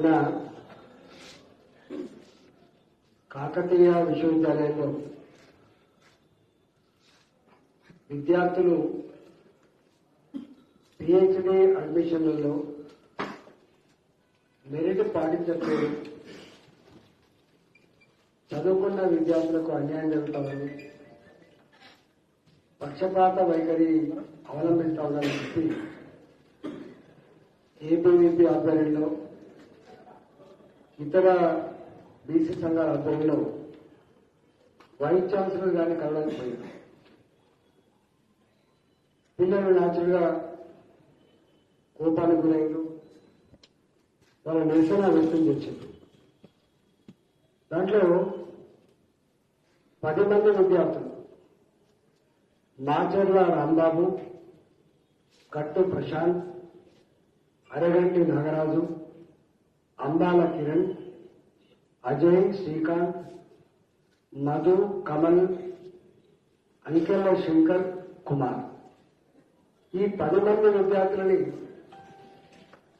మొన్న కాకతీయ విశ్వవిద్యాలయంలో విద్యార్థులు పిహెచ్డి అడ్మిషన్లలో మెరిట్ పాటించట్లేదు చదువుకున్న విద్యార్థులకు అన్యాయం జరుగుతామని పక్షపాత వైఖరి అవలంబిస్తామని చెప్పి ఏపీవీపీ ఆధ్వర్యంలో ఇతర బీసీ సంఘాల ఆధ్వర్యంలో వైస్ ఛాన్సలర్ గారిని కలవడానికి పోయింది పిల్లలు న్యాచురల్గా కోపానికి గురైండు వాళ్ళ నిరసన వ్యక్తం చేసింది దాంట్లో పది మంది విద్యార్థులు మాచర్ల రాంబాబు కట్టు ప్రశాంత్ అరగంటి నాగరాజు అందాల కిరణ్ అజయ్ శ్రీకాంత్ మధు కమల్ అంకెల్ల శంకర్ కుమార్. ఈ పది మంది విద్యార్థులని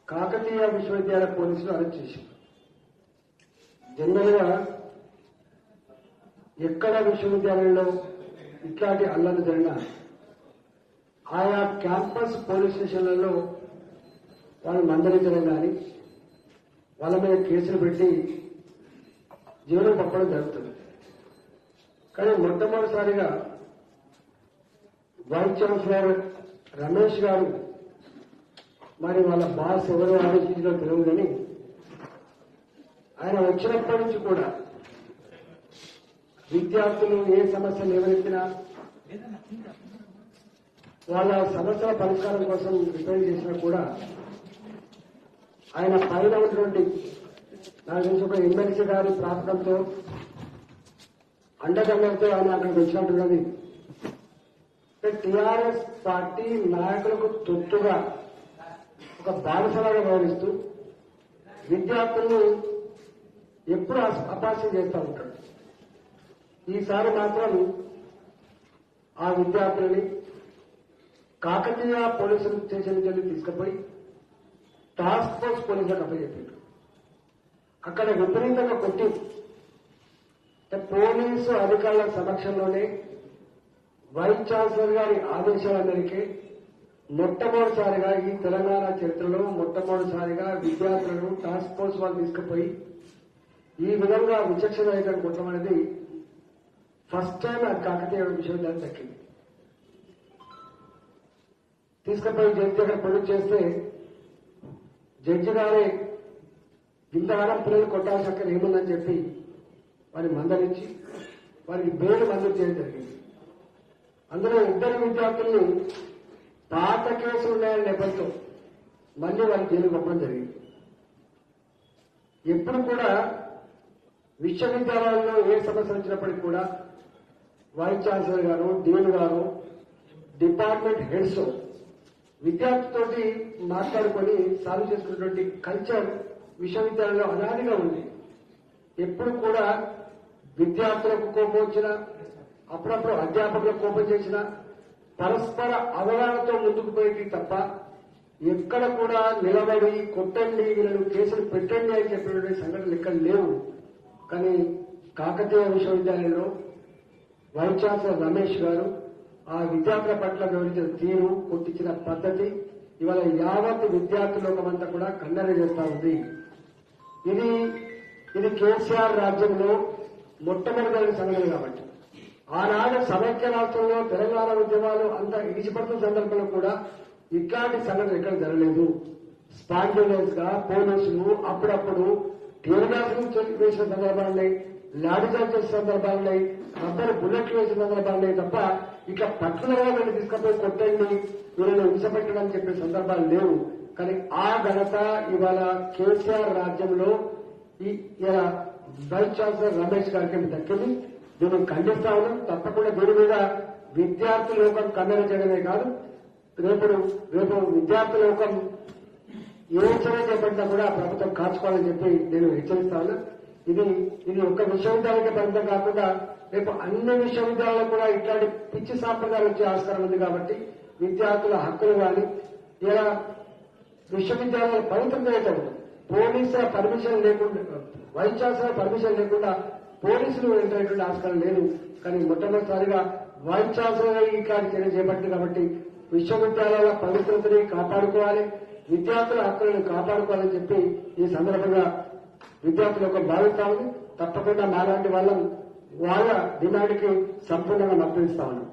కాకతీయ విశ్వవిద్యాలయ పోలీసులు అరెస్ట్ చేశారు. జనరల్గా ఎక్కడ విశ్వవిద్యాలయంలో ఇట్లాంటి అల్లరి జరిగినా ఆయా క్యాంపస్ పోలీస్ స్టేషన్లలో వాళ్ళు మందలించడం కానీ వాళ్ళ మీద కేసులు పెట్టి జీవనం పంపడం జరుగుతుంది. కానీ మొట్టమొదటిసారిగా వైస్ ఛాన్సలర్ రమేష్ గారు మరి వాళ్ళ బాస్ ఎవరు ఆలోచించడం తెలియదు కానీ ఆయన వచ్చినప్పటి నుంచి కూడా విద్యార్థులు ఏ సమస్యలు ఎవరెత్తినా వాళ్ళ సమస్యల పరిష్కారం కోసం రిపేర్ చేసినా కూడా ఆయన పైన ఉన్నటువంటి నాకు తెలిసి ఒక ఎమ్మెల్సీ గారి ప్రాంతంతో అండదండలతో ఆయన అక్కడికి వచ్చినట్టున్నది టిఆర్ఎస్ పార్టీ నాయకులకు తొత్తుగా ఒక బానిసలాగా వ్యవహరిస్తూ విద్యార్థులను ఎప్పుడు అస- చేస్తూ ఉంటాడు. ఈసారి మాత్రం ఆ విద్యార్థులని కాకతీయ పోలీసులు స్టేషన్కి వెళ్ళి తీసుకుపోయి టాస్క్ ఫోర్స్ పోలీసులకు అప్పచెప్పారు అక్కడ విపరీతంగా కొట్టి పోలీసు అధికారుల సమక్షంలోనే వైస్ ఛాన్సలర్ గారి ఆదేశాల మేరకే మొట్టమొదటిసారిగా ఈ తెలంగాణ చరిత్రలో మొట్టమొదటిసారిగా విద్యార్థులను టాస్క్ ఫోర్స్ వాళ్ళు తీసుకుపోయి ఈ విధంగా విచక్షణ రహితంగా కొట్టడం అనేది ఫస్ట్ టైం అది కాకతీయ విశ్వవిద్యాలయం దక్కింది తీసుకుపోయి జడ్జి దగ్గర ప్రొడ్యూస్ చేస్తే జడ్జి గారి ఇంతకాలం పిల్లలు కొట్టాల్సి అక్కడ ఏముందని చెప్పి వారి మందలించి వారికి బెయిల్ మంజూరు చేయడం జరిగింది. అందులో ఇద్దరు విద్యార్థుల్ని పాత కేసులు ఉన్నాయని నేపథ్యం మళ్ళీ వారికి జైలు పంపడం జరిగింది. ఎప్పుడు కూడా విశ్వవిద్యాలయాల్లో ఏ సమస్య వచ్చినప్పటికీ కూడా వైస్ ఛాన్సలర్ గారు డీన్ గారు డిపార్ట్మెంట్ హెడ్స్ విద్యార్థితోటి మాట్లాడుకొని సాల్వ్ చేసుకున్నటువంటి కల్చర్ విశ్వవిద్యాలయంలో అనాదిగా ఉంది. ఎప్పుడు కూడా విద్యార్థులకు కోపం వచ్చినా అప్పుడప్పుడు అధ్యాపకులకు కోపం చేసినా పరస్పర అవగాహనతో ముందుకు పోయేది తప్ప ఎక్కడ కూడా నిలబడి కొట్టండి వీళ్ళను కేసులు పెట్టండి అని చెప్పినటువంటి సంఘటనలు ఇక్కడ లేవు. కానీ కాకతీయ విశ్వవిద్యాలయంలో వైస్ ఛాన్సలర్ రమేష్ గారు ఆ విద్యార్థుల పట్ల వివరించిన తీరు కొట్టించిన పద్ధతి. ఇవాళ యావత్ విద్యార్థి లోకమంతా కూడా కన్నెర చేస్తా ఉంది. ఇది ఇది కేసీఆర్ రాజ్యంలో మొట్టమొదటి సంఘటన కాబట్టి. ఆనాడు సమైక్య రాష్ట్రంలో తెలంగాణ ఉద్యమాలు అంత ఇడిచిపడుతున్న సందర్భంలో కూడా ఇట్లాంటి సంఘటన ఎక్కడ జరగలేదు. స్పాంటేనియస్గా పోలీసులు అప్పుడప్పుడు టీఆర్ఎస్ వేసిన సందర్భాలున్నాయి లాఠీ చేసిన సందర్భాలున్నాయి రబ్బర్ బుల్లెట్లు వేసిన పడలేదు తప్ప ఇట్లా పట్టుదలగా వెళ్ళి తీసుకపోయి కొట్టండి వీళ్ళని హింసపెట్టడం అని చెప్పే సందర్భాలు లేవు. కానీ ఆ ఘనత ఇవాళ కేసీఆర్ రాజ్యంలో ఈ ఇలా వైస్ ఛాన్సలర్ రమేష్ గారికి దక్కింది. దీన్ని ఖండిస్తా ఉన్నాం. తప్పకుండా దీని మీద విద్యార్థి లోకం కన్నెర చేయడమే కాదు. రేపు రేపు విద్యార్థి లోకం ఏ చర్య చేపట్టినా కూడా ప్రభుత్వం కాచుకోవాలని చెప్పి నేను హెచ్చరిస్తా ఉన్నా ఇది ఇది ఒక్క విశ్వవిద్యాలయానికి పరిమితం కాకుండా రేపు అన్ని విశ్వవిద్యాలయాలు కూడా ఇట్లాంటి పిచ్చి సాంప్రదాయాలు వచ్చే ఆస్కారం ఉంది కాబట్టి విద్యార్థుల హక్కులు కానీ ఇలా విశ్వవిద్యాలయాల పవిత్రత చేయటం పోలీసుల పర్మిషన్ లేకుండా వైస్ ఛాన్సలర్ పర్మిషన్ లేకుండా పోలీసులు వెళ్ళేటువంటి ఆస్కారం లేదు. కానీ మొట్టమొదటిసారిగా వైస్ ఛాన్సలర్ ఇట్లాంటి చర్య చేపట్టింది కాబట్టి విశ్వవిద్యాలయాల పవిత్రతని కాపాడుకోవాలి విద్యార్థుల హక్కులను కాపాడుకోవాలని చెప్పి ఈ సందర్భంగా విద్యార్థుల యొక్క భావిస్తా ఉంది. తప్పకుండా నాలాంటి వాళ్ళం వాళ్ళ డిమాండ్కి సంపూర్ణంగా మద్దతిస్తా ఉన్నాం